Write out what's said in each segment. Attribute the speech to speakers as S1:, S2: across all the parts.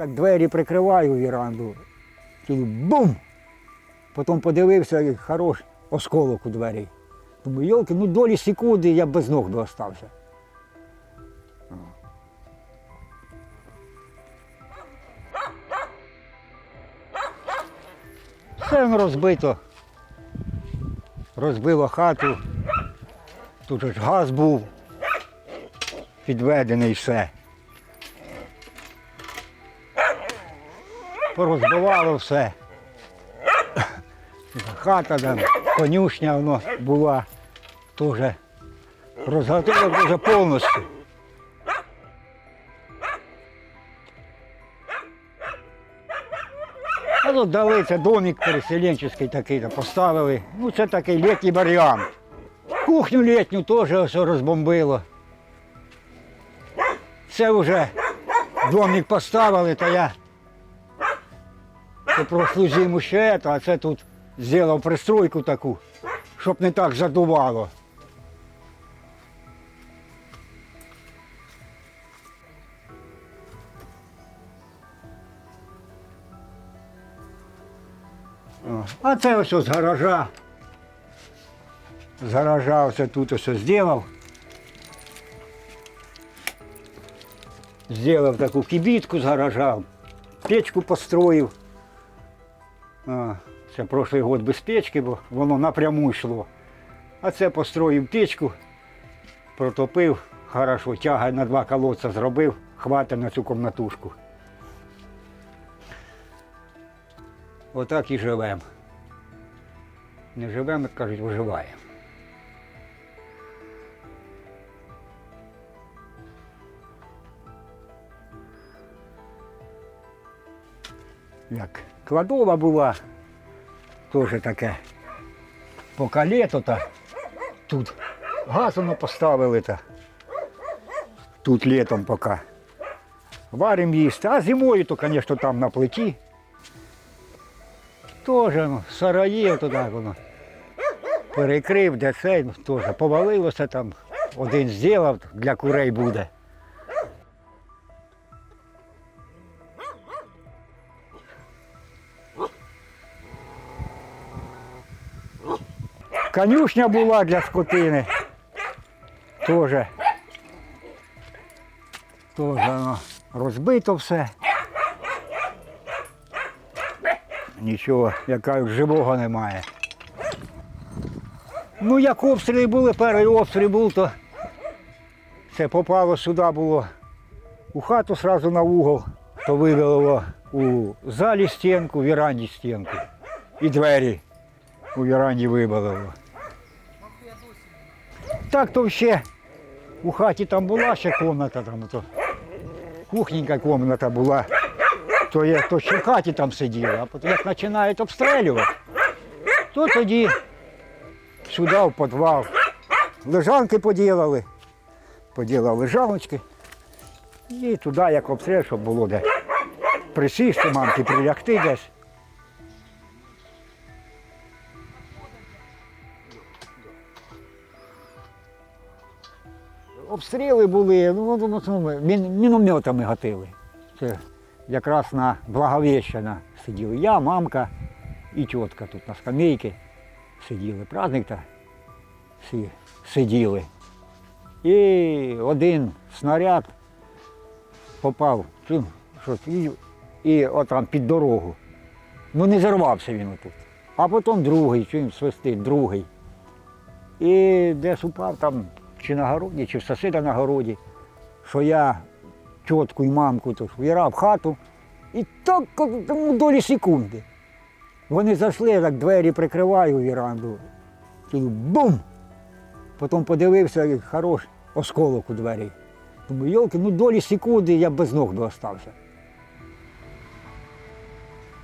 S1: Так двері прикриваю віранду. Чую бум! Потім подивився, і хорош осколок у двері. Думаю, йолки, ну долі секунди я без ног би остався. Все розбито. Розбило хату. Тут ж газ був підведений все. Порозбивало все. Хата там, конюшня воно була теж розгатила дуже повністю. А тут дали це домик переселенческий такий, поставили. Ну це такий літній варіант. Кухню літню теж все розбомбило. Це вже домик поставили, то я це прошлу зиму ще, це, а це тут зробив пристройку таку, щоб не так задувало. А це ось з гаража. З гаража ось тут ось зробив. Зробив таку кибітку з гаража, печку построїв. Це прошлий год без печки, бо воно напряму йшло. А це построїв печку, протопив, хорошо, тяга на два колодця зробив, хватить на цю комнатушку. Отак і живемо. Не живемо, як кажуть, виживаємо. Як кладова була, теж таке. Поки літо, та тут газ воно поставили. Та. Тут літом поки. Варимо їсти, а зимою, то, звісно, там на плиті. Теж ну, сараї туди воно. Перекрив, де це, ну, теж повалилося там. Один зробив, для курей буде. Конюшня була для скотини. Теж. Теж воно розбито все. Нічого, як кажуть, живого немає. Ну, як обстріли були, перший обстріл був, то це попало сюди було у хату сразу на угол, то вивело у залі стінку, в віранді стінку. І двері у віранді вибило. Так то ще у хаті там була ще кімната, там, то кухненька кімната була то я то ще в хаті там сидів, а як починають обстрілювати, то тоді сюди в підвал. Лежанки поділили, поділили лежаночки. І туди, як обстріл, щоб було де присісти, мамки прилягти десь. Обстріли були, ну, мін- мінометами гатили. Це якраз на Благовещена сиділи. Я, мамка і тітка тут на скамейці сиділи. Праздник та всі сиділи. І один снаряд попав чим, що, і, і там під дорогу. Ну не зарвався він отут. А потім другий, чим свистить, другий. І десь упав там, чи на городі, чи в сусіда на городі, що я тітку і мамку то віра в хату. І так ну, долі секунди. Вони зайшли, так двері прикриваю віранду. Чую бум! Потім подивився, і хорош осколок у двері. Думаю, йолки, ну долі секунди я без ног би остався.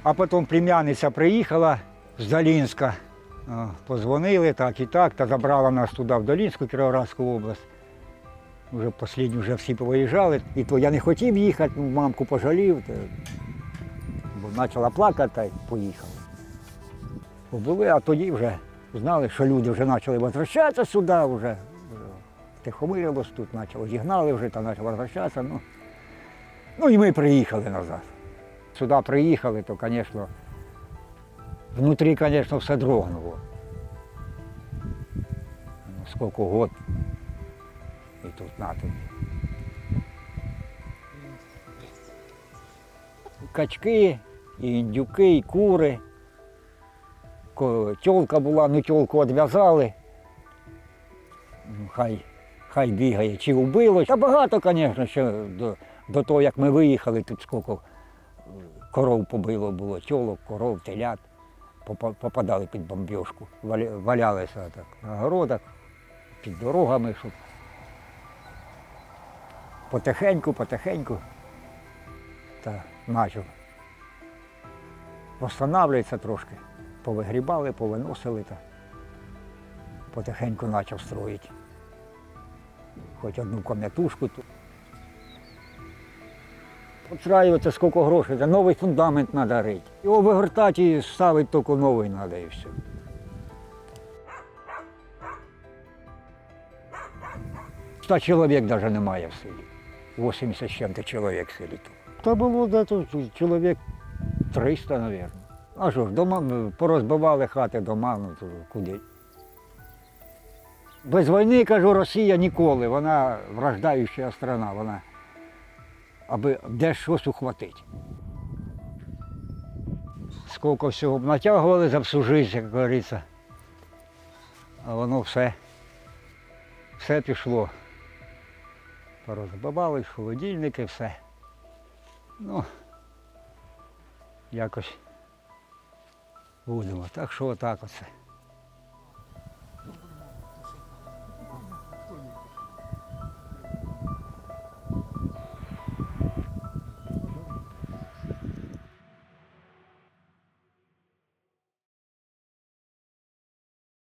S1: А потім племянниця приїхала з Долінська. Позвонили так і так, та забрала нас туди, в Долінську, Кіровоградську область. Вже останні вже всі повиїжджали. І то я не хотів їхати, ну, мамку пожалів, та, бо почала плакати та й. Побули, а тоді вже знали, що люди вже почали возвращатися сюди, вже тихомирилось тут, почало, зігнали вже, та почали возвращатися. Ну, ну і ми приїхали назад. Сюди приїхали, то, звісно, внутрі, звісно, все дрогнуло. Ну, Скільки год. І тут на тобі. Качки, і індюки, і кури. Тьолка була, ну тьолку відв'язали. Ну, Хай, хай бігає, чи вбило. Та багато, звісно, ще до, до того, як ми виїхали, тут скільки коров побило було, тьолок, коров, телят. Попа- Попадали під бомбіжку, валялися так на городах, під дорогами, щоб потихеньку, потихеньку та почав восстанавливатися трошки. Повигрібали, повиносили та потихеньку почав строїти. Хоч одну комнатушку тут. Обстраювати скільки грошей, за новий фундамент треба рити. Його вигортати і ставити тільки новий треба і все. Ста чоловік навіть немає в селі. 80 з чим-то чоловік в селі. Та було десь чоловік 300, мабуть. А що ж, дома порозбивали хати дома, ну то куди. Без війни, кажу, Росія ніколи, вона враждаюча страна, вона аби де щось ухватить. Скільки всього б натягували за як говориться. А воно все, все пішло. Порозбивали холодильники, все. Ну, якось будемо. Так що отак оце.